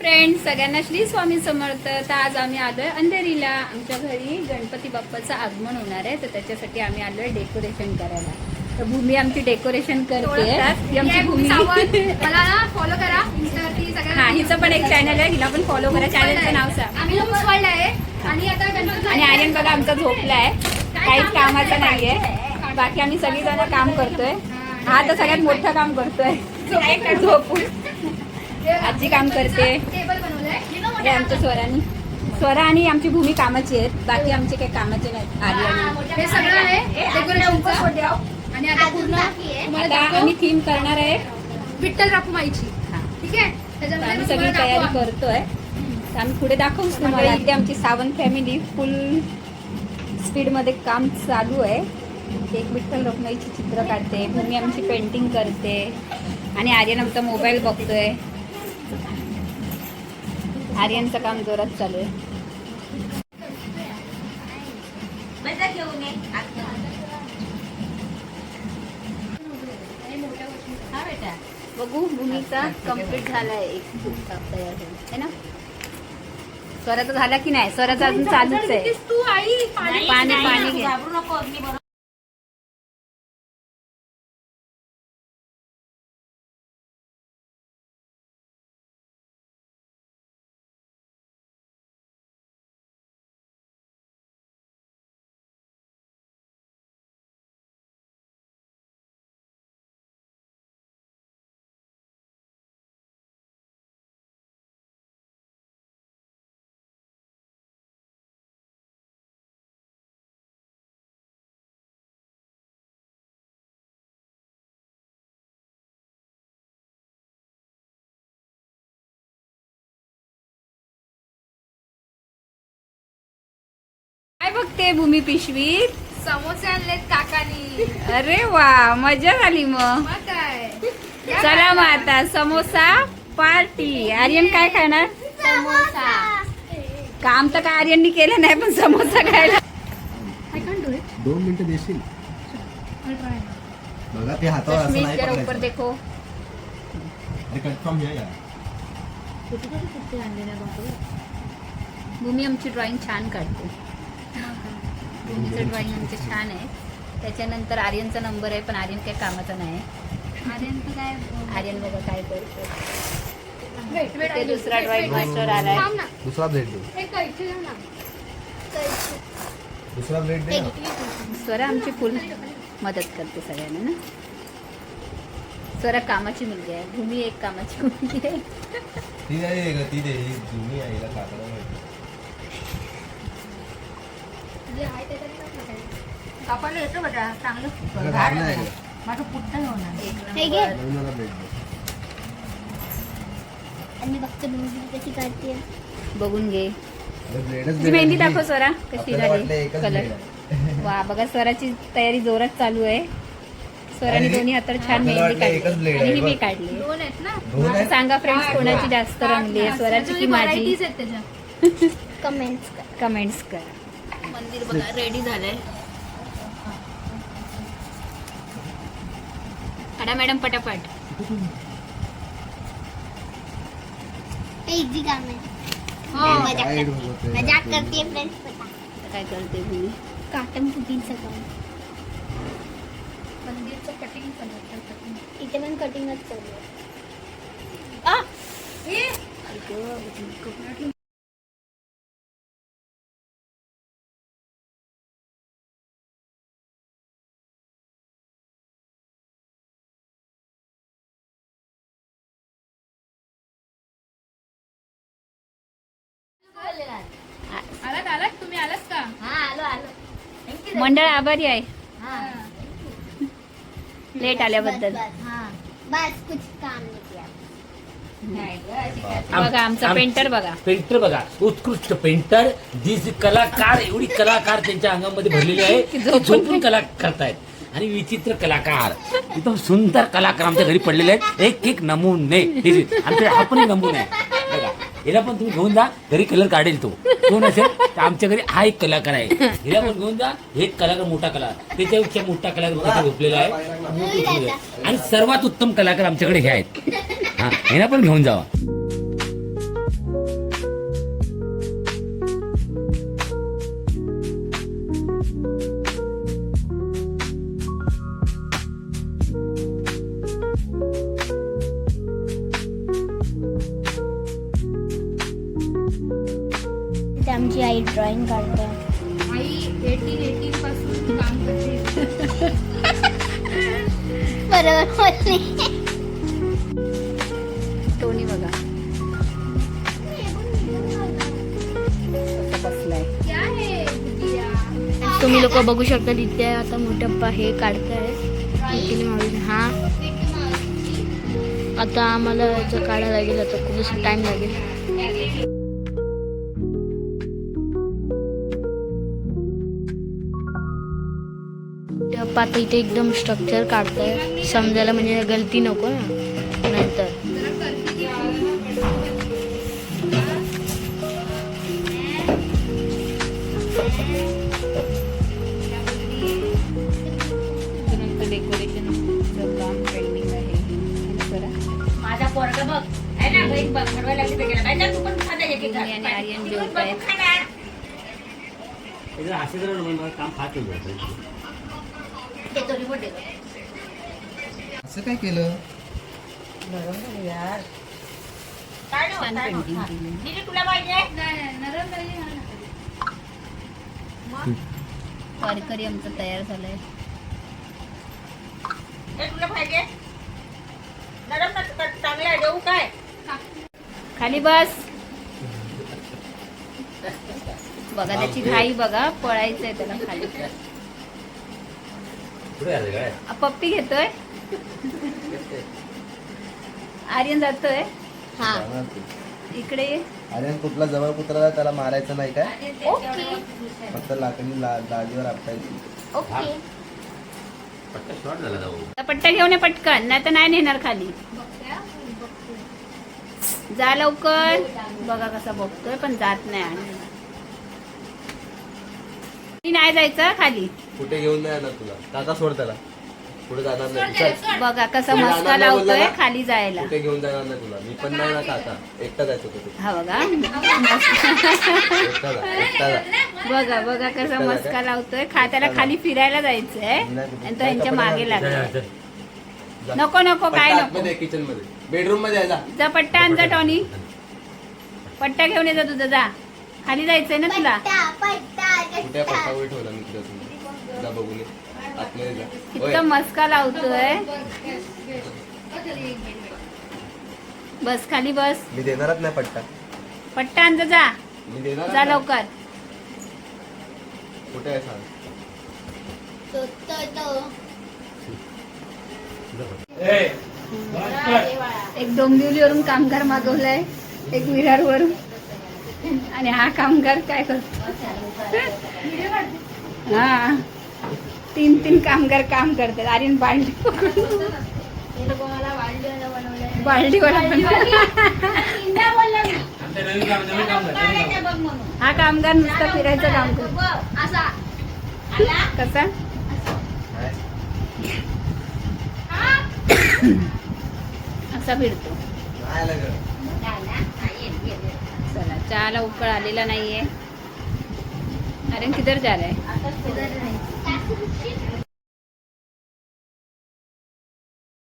Friend सगळ्यांना श्री स्वामी समर्थ. तर आज आम्ही आलोय अंधेरीला. आमच्या घरी गणपती बाप्पाचं आगमन होणार आहे तर त्याच्यासाठी आम्ही आलोय डेकोरेशन करायला. तर भूमी आमची डेकोरेशन करते. ही आमची भूमी. मला ना फॉलो करा. इंस्टावरती हा हिचं पण एक चॅनल आहे. हिला पण फॉलो करा. चॅनलचं नाव सांग. आम्ही लुक्स वर्ल्ड आहे. आणि आता गणपती आणि आर्यन बघा आमचा झोपलाय काहीच कामाचं नाहीये. बाकी आम्ही सगळीजण काम करतोय. हा. तर सगळ्यात मोठं काम करतोय. झोपून. आजी काम करते. हे आमच्या स्वरानी. स्वरा आणि आमची भूमी कामाची आहेत. बाकी आमचे काही कामाचे नाहीत आर्यन हे सगळं आहे डेकोरेशनचं आणि आता पूर्ण आता आम्ही थीम करणार आहे. विठ्ठल राखुमाईची हा. ठीक आहे? त्याच्यामध्ये आम्ही सगळी तयारी. करतोय. आम्ही पुढे दाखवूच तुम्हाला. इथे आमची सावंत फॅमिली फुल स्पीडमध्ये काम चालू आहे. एक विठ्ठल रखमाईची चित्र काढते. भूमी आमची पेंटिंग करते. आणि आर्यन आमचा मोबाईल बघतोय. आर्यनचं काम जोरात चालू आहे. हा बेटा. बघू भूमीचा कंप्लीट झालाय एक तयार होऊन. है ना? स्वराचा झाला की नाही? स्वराचा अजून चालूच आहे. तू आई पाणी पाणी पाणी घे काय बघते भूमी पिशवीत समोसे आणलेत काकानी. अरे वा मजा झाली मग. मग काय? या चला मग आता समोसा पार्टी. आर्यन काय खाणार? समोसा. काम तर काय आर्यननी केलं नाही पण समोसा खायला. आय कॅन डू इट दोन मिनिटं देशील? आय ट्राय बघा ते हातावर असं नाही जरा ऊपर पकडायचं. देखो. अरे कन्फर्म हे या भूमी आमची ड्रॉइंग छान काढते. भूमीचं ड्रॉइंग आमचे छान आहे. त्याच्यानंतर आर्यनचा नंबर आहे पण आर्यन काही कामाचा नाही आर्यनचं काय आर्यन बघा काय करतो ते दुसरा ड्रॉइंग मास्टर आलाय. दुसरा ब्लेड दुसरा ब्लेड. स्वरा आमची फुल मदत करते सगळ्यांना ना. स्वरा कामाची मुलगी आहे. भूमी एक कामाची मुलगी आहे. ती नाही ग ती दे ही जुनी जे आहे येतो चांगलं घाण? माझं पुट्ट होणार. हे आणि बघते मेहंदी कशी काढते बघून घे. तुझी मेहंदी. दाखव स्वरा कशी झाली. कलर. वा बघा स्वराची तयारी जोरात चालू आहे. स्वराने दोन्ही हातावर छान मेहंदी काढली. आणि ही मी. काढली. दोन आहेत ना? सांगा फ्रेंड्स कोणाची जास्त रंगली आहे? स्वराची की माझी? कमेंट्स कर. कमेंट्स करा. मंदिर बघा रेडी झालंय. काढा मॅडम पटापट. हे इझी काम आहे. हो. मजाक Side करते. होतं. मजाक करते फ्रेंड्स बघा. आता काय करते काम मंदिरचं कटिंग पण आहे, cutting. इथे पण कटिंगच चालू आहे. आलात? आलात तुम्ही आलात का? हा आलो आलो. मंडळ आभारी आहे. हा. लेट आल्याबद्दल. बस, बस, हा. बस कुछ काम नाही किया. बघा आमचा आम- पेंटर बघा. पेंटर बघा. उत्कृष्ट पेंटर जी जी कलाकार एवढी कलाकार त्यांच्या अंगामध्ये भरलेली आहे की झोपून कला करतायत. आणि विचित्र कलाकार. एकदम सुंदर कलाकार आमच्या घरी पडलेले आहेत. एक एक नमुने. हे जे- आमचे हा पण नमुने आहे. हिला पण तुम्ही घेऊन जा घरी कलर काढेल तो. कोण असेल? तर आमच्या घरी हा एक कलाकार आहे. हिला पण घेऊन जा हे एक कलाकार मोठा कलाकार. त्याच्यापेक्षा मोठा कलाकार झोपलेला आहे आहे. आणि सर्वात उत्तम कलाकार आमच्याकडे हे आहेत. हा हिला पण घेऊन जावा. ड्रॉइंग काढते. आई एटीन एटीन पासून काम करते. बरोबर बोलली. टोनी बघा. बसलाय? है? तुम्ही लोक बघू शकता तिथे आता मोठे पप्पा हे काढताय. हा. आता आम्हाला याचं काढायला लागेल आता खूप असं टाइम लागेल. आता इथे एकदम स्ट्रक्चर काढताय. समजायला म्हणजे गलती नको ना. नंतर माझा पोरगा बघ. बघ. आर्यन काम फास्ट असं काय केलं? छान पेंटिंग केली. दीदी तुला पाहिजे? नाही, नाही, नरम. वारकरी आमचं तयार झालंय. हे तुला पाहिजे? नरम ना चांगलं आहे देऊ काय? खाली बस. बघा त्याची घाई बघा पळायचंय त्याला खाली. पप्पी घेतोय. आर्यन जातोय. हा. इकडे. अरे कुठला जवळ कुत्रा त्याला मारायचं नाही काय? ओके. फक्त लाकडी ला दाढीवर आपटायची. ओके. पट्टा घेऊन ये पटकन नाही तर नाही नेणार खाली. जा लवकर. बघा कसा बघतोय पण जात नाही आणि ती नाही जायचं खाली. कुठे घेऊन नाही येणार तुला? काका सोड त्याला. पुढे जाणार नाही. चल. बघा कसा मस्का बोलला लावतोय ना? खाली जायला. कुठे घेऊन जाणार नाही तुला? मी पण नाही ना काका एकटा जायचं तू हा बघा. एकटा जा एकटा जा. बघा बघा कसा मस्का लावतोय. खा त्याला खाली फिरायला जायचंय आणि तो यांच्या मागे लागला. जा. नको नको काय नको. आतमध्ये किचनमध्ये. बेडरूममध्ये आहे, जा. जा पट्टा आण जा टॉनी पट्टा घेऊन ये जा तुझा जा. खाली जायचंय ना तुला? पट्टा पट्टा कुठे पट्टा उलट ठेवला मी तुझ्या समोर जा बघून ये. आतमध्ये जा. होय. इतका मस्का लावतोय. बस खाली बस. मी देणारच नाही पट्टा. पट्टा आण जा, जा. मी देणार जा लवकर. कुठे आहे सांग तो तो तो एक डोंबिवलीवरून कामगार मागवलाय. एक विरारवरून आणि हा कामगार काय करतो हा. तीन तीन कामगार काम करतात. आर्यन बाल्टी बाल्टीवाला हा कामगार नुसता फिरायचं काम करतो. असा कसा? असा फिरतो चहाला उकळ आलेला नाहीये. अरे किधर जा